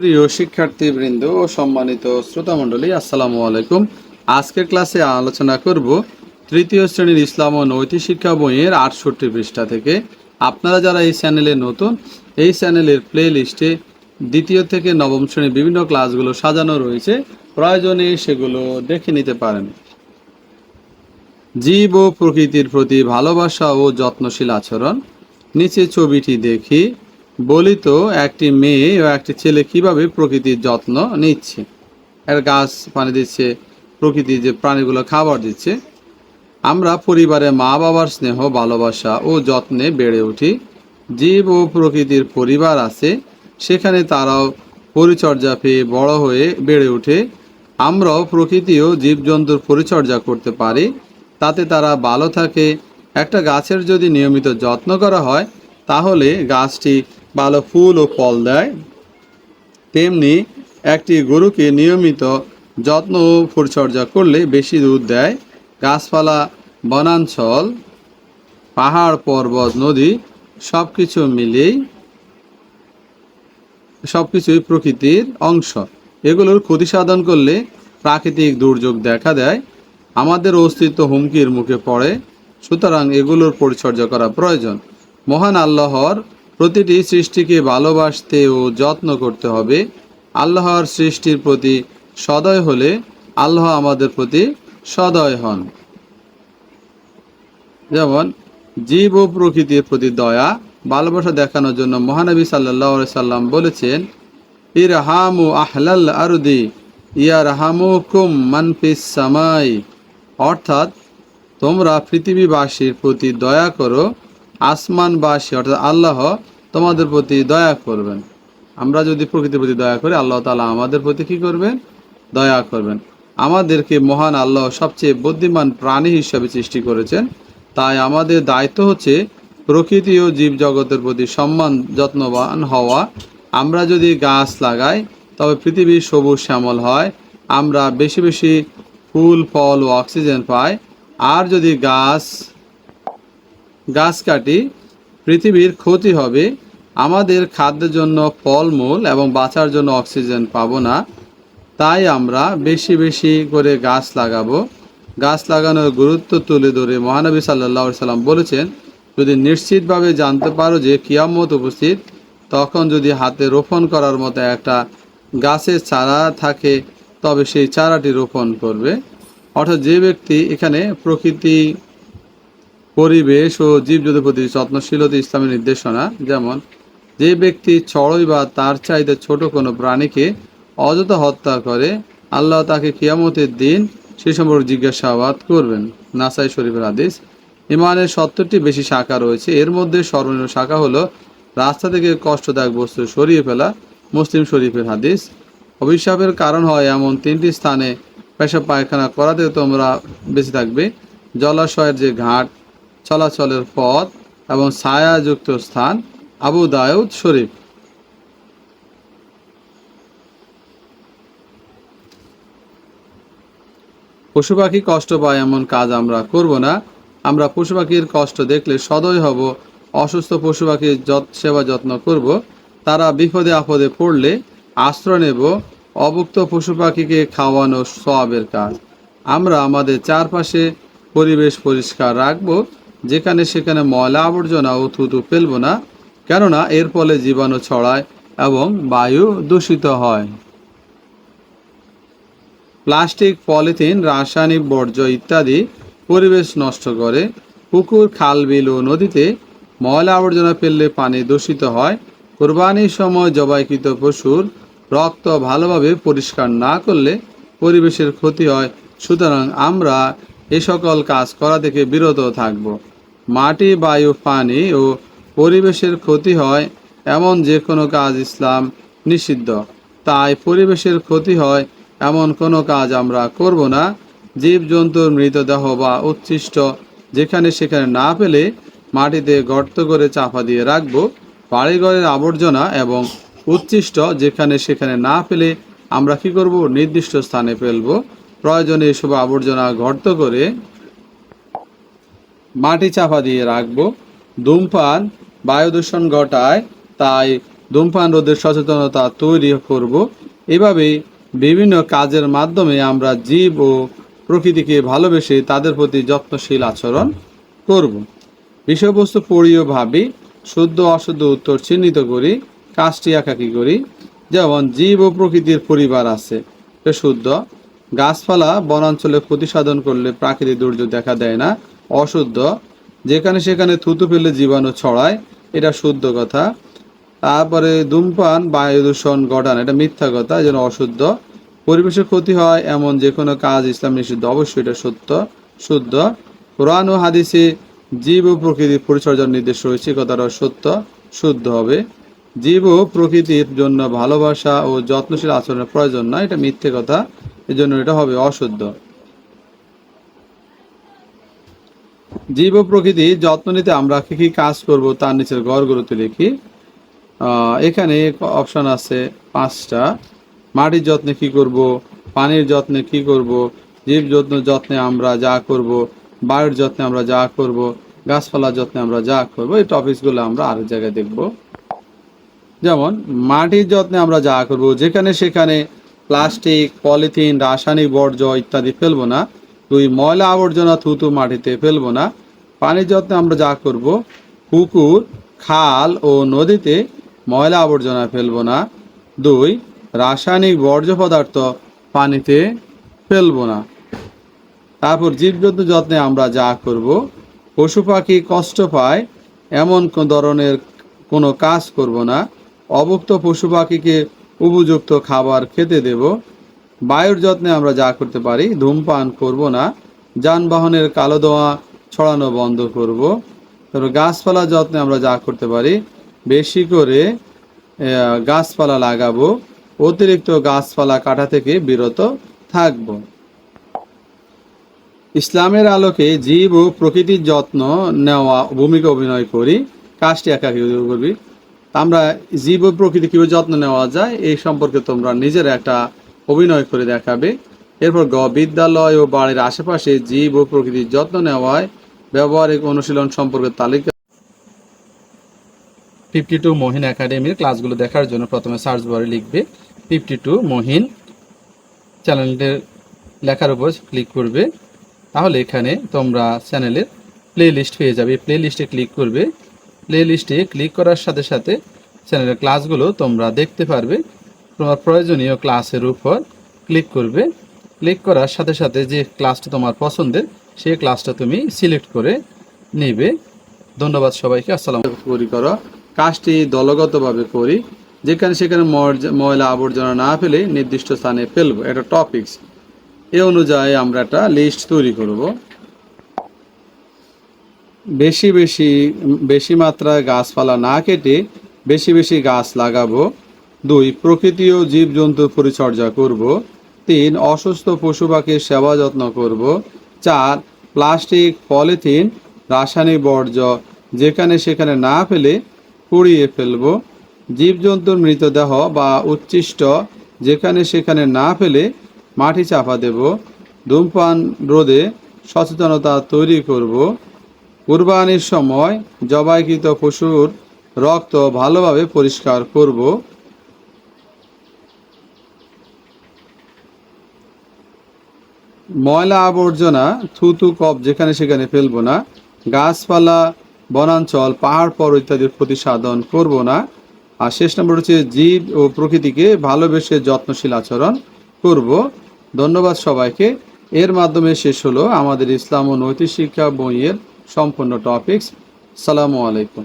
প্রিয় শিক্ষার্থীবৃন্দ ও সম্মানিত শ্রোতামণ্ডলী, আসসালামু আলাইকুম। আজকের ক্লাসে আলোচনা করব তৃতীয় শ্রেণির ইসলাম ও নৈতিক শিক্ষা বইয়ের আটষট্টি পৃষ্ঠা থেকে। আপনারা যারা এই চ্যানেলে নতুন, এই চ্যানেলের প্লে লিস্টে দ্বিতীয় থেকে নবম শ্রেণির বিভিন্ন ক্লাসগুলো সাজানো রয়েছে, প্রয়োজনে সেগুলো দেখে নিতে পারেন। জীব ও প্রকৃতির প্রতি ভালোবাসা ও যত্নশীল আচরণ। নিচে ছবিটি দেখি। বলি তো, একটি মেয়ে ও একটি ছেলে কীভাবে প্রকৃতির যত্ন নিচ্ছে? এর গাছ পানি দিচ্ছে প্রকৃতির যে প্রাণীগুলো খাবার দিচ্ছে। আমরা পরিবারে মা বাবার স্নেহ, ভালোবাসা ও যত্নে বেড়ে উঠি। জীব ও প্রকৃতির পরিবার আছে, সেখানে তারাও পরিচর্যা পেয়ে বড় হয়ে বেড়ে ওঠে আমরাও প্রকৃতি ও জীবজন্তুর পরিচর্যা করতে পারি, তাতে তারা ভালো থাকে। একটা গাছের যদি নিয়মিত যত্ন করা হয়, তাহলে গাছটি ভালো ফুল ও ফল দেয়। তেমনি একটি গরুকে নিয়মিত যত্ন ও পরিচর্যা করলে বেশি দুধ দেয়। গাছপালা, বনাঞ্চল, পাহাড়, পর্বত, নদী সব কিছু মিলিয়েই সব কিছুই প্রকৃতির অংশ। এগুলোর ক্ষতি সাধন করলে প্রাকৃতিক দুর্যোগ দেখা দেয়। আমাদের অস্তিত্ব হুমকির মুখে পড়ে। সুতরাং এগুলোর পরিচর্যা করা প্রয়োজন। মহান আল্লাহর প্রতিটি সৃষ্টিকে ভালোবাসতে ও যত্ন করতে হবে। আল্লাহর সৃষ্টির প্রতি সদয় হলে আল্লাহ আমাদের প্রতি সদয় হন। যেমন, জীব ও প্রকৃতির প্রতি দয়া, ভালোবাসা দেখানোর জন্য মহানবী সাল্লাহ সাল্লাম বলেছেন ইর হামু আহলাল আরদি ইয়ার হামু কুম মানফিস সামাই। অর্থাৎ, তোমরা পৃথিবীবাসীর প্রতি দয়া করো আসমানবাসী অর্থাৎ আল্লাহ তোমাদের প্রতি দয়া করবেন। আমরা যদি প্রকৃতির প্রতি দয়া করি, আল্লাহ তালা আমাদের প্রতি কি করবেন? দয়া করবেন। আমাদেরকে মহান আল্লাহ সবচেয়ে বুদ্ধিমান প্রাণী হিসাবে সৃষ্টি করেছেন। তাই আমাদের দায়িত্ব হচ্ছে প্রকৃতি ও জীবজগতের প্রতি সম্মান, যত্নবান হওয়া। আমরা যদি গাছ লাগাই, তবে পৃথিবী সবুজ শ্যামল হয়। আমরা বেশি বেশি ফুল, ফল ও অক্সিজেন পাই। আর যদি গাছ গাছ কাটি, পৃথিবীর ক্ষতি হবে, আমাদের খাদ্যের জন্য ফলমূল এবং বাঁচার জন্য অক্সিজেন পাবো না, তাই আমরা বেশি বেশি করে গাছ লাগাবো। গাছ লাগানোর গুরুত্ব তুলে ধরে মহানবী সাল্লাহ সাল্লাম বলেছেন, যদি নিশ্চিতভাবে জানতে পারো যে কিয়ামত উপস্থিত, তখন যদি হাতে রোপণ করার মতো একটা গাছের চারা থাকে, তবে সেই চারাটি রোপণ করবে। অর্থাৎ যে ব্যক্তি এখানে প্রকৃতি পরিবেশ ও জীবজন্তুর প্রতি যত্নশীলতা ইসলামের নির্দেশনা, যেমন, যে ব্যক্তি চড়ই বা তার চাইতে ছোট কোনো প্রাণীকে অযথা হত্যা করে, আল্লাহ তাকে কিয়ামতের দিন সে সম্পর্কে জিজ্ঞাসাবাদ করবেন। নাসাই শরীফের আদেশ ইমানের সত্তরটি বেশি শাখা রয়েছে। এর মধ্যে সর্বনিম্ন শাখা হলো রাস্তা থেকে কষ্টদায়ক বস্তু সরিয়ে ফেলা, মুসলিম শরীফের হাদিস। অভিশাপের কারণ হয় এমন তিনটি স্থানে পেশা পায়খানা করাতে তোমরা বেঁচে থাকবে। জলাশয়ের যে ঘাট চলাচলের পথ এবং ছায়াযুক্ত স্থান আবু দায়ুদ শরীফ। পশু পাখি কষ্ট পায় এমন কাজ আমরা করব না। আমরা পশু পাখির কষ্ট দেখলে সদয় হব, অসুস্থ পশু পাখির সেবা যত্ন করব, তারা বিপদে আপদে পড়লে আশ্রয় নেব, অভুক্ত পশু পাখিকে খাওয়ানো সবের কাজ। আমরা আমাদের চারপাশে পরিবেশ পরিষ্কার রাখব যেখানে সেখানে ময়লা আবর্জনা ও থুতু ফেলব না, কেননা এর ফলে জীবাণু ছড়ায় এবং বায়ু দূষিত হয়। প্লাস্টিক, পলিথিন, রাসায়নিক বর্জ্য ইত্যাদি পরিবেশ নষ্ট করে। পুকুর, খাল, বিল ও নদীতে ময়লা আবর্জনা ফেললে পানি দূষিত হয়। কোরবানির সময় জবাইকৃত পশুর রক্ত ভালোভাবে পরিষ্কার না করলে পরিবেশের ক্ষতি হয়। সুতরাং আমরা এ সকল কাজ করা থেকে বিরত থাকব। মাটি, বায়ু, পানি ও পরিবেশের ক্ষতি হয়, এমন যে কোনো কাজ ইসলাম নিষিদ্ধ। তাই পরিবেশের ক্ষতি হয়, এমন কোনো কাজ আমরা করব না। জীবজন্তুর মৃতদেহ বা উচ্ছিষ্ট যেখানে সেখানে না পেলে মাটিতে গর্ত করে চাপা দিয়ে রাখব। বাড়িঘরের আবর্জনা এবং উচ্ছিষ্ট যেখানে সেখানে না পেলে আমরা কি করব? নির্দিষ্ট স্থানে ফেলব। প্রয়োজনে এসব আবর্জনা গর্ত করে মাটি চাপা দিয়ে রাখব। ধূমপান, বায়ু দূষণ ঘটায়, তাই ধূমপান রোধের সচেতনতা তৈরি করব। এভাবেই বিভিন্ন কাজের মাধ্যমে আমরা জীব ও প্রকৃতিকে ভালোবেসে তাদের প্রতি যত্নশীল আচরণ করব। বিষয়বস্তু পড়িও ভাবি, শুদ্ধ অশুদ্ধ উত্তর চিহ্নিত করি, কাজটি একাকি করি। যেমন, জীব ও প্রকৃতির পরিবার আছে শুদ্ধ গাছপালা বনাঞ্চলে ক্ষতি সাধন করলে প্রাকৃতিক দুর্যোগ দেখা দেয় না, অশুদ্ধ। যেখানে সেখানে থুতু ফেলে জীবাণু ছড়ায়, এটা শুদ্ধ কথা। তারপরে ধূমপান, বায়ু দূষণ ঘটান, এটা মিথ্যা কথা যেন অশুদ্ধ। পরিবেশের ক্ষতি হয় এমন যে কোনো কাজ ইসলাম নিষিদ্ধ, অবশ্যই এটা সত্য, শুদ্ধ। কোরআন ও হাদিসে জীব ও প্রকৃতির পরিচর্যার নির্দেশ রয়েছে কথাটা সত্য, শুদ্ধ হবে। জীব ও প্রকৃতির জন্য ভালোবাসা ও যত্নশীল আচরণের প্রয়োজন নয়, এটা মিথ্যে কথা। এজন্য এটা হবে অশুদ্ধ। জীব প্রকৃতি যত্ন নিতে আমরা কি কি কাজ করব তার নিচের গড়গুলোতে লিখি। এখানে অপশন আছে পাঁচটা। মাটির যত্নে কি করব, পানির যত্নে কি করব, জীব যত্ন যত্নে আমরা যা করব, বায়ুর যত্নে আমরা যা করব, গাছপালার যত্নে আমরা যা করব, এই টপিকসগুলো আমরা আরেক জায়গায় দেখব। যেমন, মাটির যত্নে আমরা যা করব, যেখানে সেখানে প্লাস্টিক, পলিথিন, রাসায়নিক বর্জ্য ইত্যাদি ফেলব না। দুই, ময়লা আবর্জনা থুতু মাটিতে ফেলব না। পানির যত্নে আমরা যা করব, পুকুর, খাল ও নদীতে ময়লা আবর্জনা ফেলব না। দুই, রাসায়নিক বর্জ্য পদার্থ পানিতে ফেলব না। তারপর জীবজন্তু যত্নে আমরা যা করব, পশু পাখি কষ্ট পায়, এমন ধরনের কোনো কাজ করব না। অভুক্ত পশু পাখিকে উপযুক্ত খাবার খেতে দেব। বায়ুর যত্নে আমরা যা করতে পারি, ধূমপান করব না। যানবাহনের কালো ধোঁয়া ছড়ানো বন্ধ করব। তারপর গাছপালা যত্নে আমরা যা করতে পারি, বেশি করে গাছপালা লাগাবো। অতিরিক্ত গাছপালা কাটা থেকে বিরত থাকব। ইসলামের আলোকে জীব ও প্রকৃতির যত্ন নেওয়া, ভূমিকা অভিনয় করি। কাজটি একাকি করবি। আমরা জীব প্রকৃতি কীভাবে যত্ন নেওয়া যায়, এই সম্পর্কে তোমরা নিজের একটা অভিনয় করে দেখাবে। এরপর গ, বিদ্যালয় ও বাড়ির আশেপাশে জীব ও প্রকৃতির যত্ন নেওয়ায় ব্যবহারিক অনুশীলন সম্পর্কে তালিকা ফিফটি টু মহিন একাডেমির ক্লাসগুলো দেখার জন্য প্রথমে সার্চ বারে লিখবে। ফিফটি টু মহিন চ্যানেলটির লেখার উপর ক্লিক করবে। তাহলে এখানে তোমরা চ্যানেলের প্লে লিস্ট পেয়ে যাবে। প্লে লিস্টে ক্লিক করবে। প্লে লিস্টে ক্লিক করার সাথে সাথে চ্যানেলের ক্লাসগুলো তোমরা দেখতে পারবে। তোমার প্রয়োজনীয় ক্লাসের উপর ক্লিক করবে। ক্লিক করার সাথে সাথে যে ক্লাসটা তোমার পছন্দের, সেই ক্লাসটা তুমি সিলেক্ট করে নেবে। ধন্যবাদ সবাইকে, আসসালাম করি করো। কাজটি দলগতভাবে করি। যেখানে সেখানে ময়লা আবর্জনা না ফেলে নির্দিষ্ট স্থানে ফেলব। এটা টপিকস এ অনুযায়ী আমরা একটা লিস্ট তৈরি করব। বেশি বেশি বেশি মাত্রায় গাছপালা না কেটে বেশি বেশি গাছ লাগাবো। দুই প্রকৃতি ও জীবজন্তু পরিচর্যা করব। তিন, অসুস্থ পশু পাখির সেবা যত্ন করব। চার, প্লাস্টিক, পলিথিন, রাসায়নিক বর্জ্য যেখানে সেখানে না ফেলে পুড়িয়ে ফেলব। জীবজন্তুর মৃতদেহ বা উচ্ছিষ্ট যেখানে সেখানে না ফেলে মাটি চাপা দেব। ধূমপান রোধে সচেতনতা তৈরি করব। কুরবানির সময় জবাইকৃত পশুর রক্ত ভালোভাবে পরিষ্কার করব। ময়লা আবর্জনা, থুতু কপ যেখানে সেখানে ফেলব না। গাছপালা, বনাঞ্চল, পাহাড়, পর্বত ইত্যাদির ক্ষতি সাধন করব না। আর শেষ নম্বর হচ্ছে জীব ও প্রকৃতিকে ভালোবেসে যত্নশীল আচরণ করব। ধন্যবাদ সবাইকে। এর মাধ্যমে শেষ হলো আমাদের ইসলাম ও নৈতিক শিক্ষা বইয়ের সম্পূর্ণ টপিক্স সালামু আলাইকুম।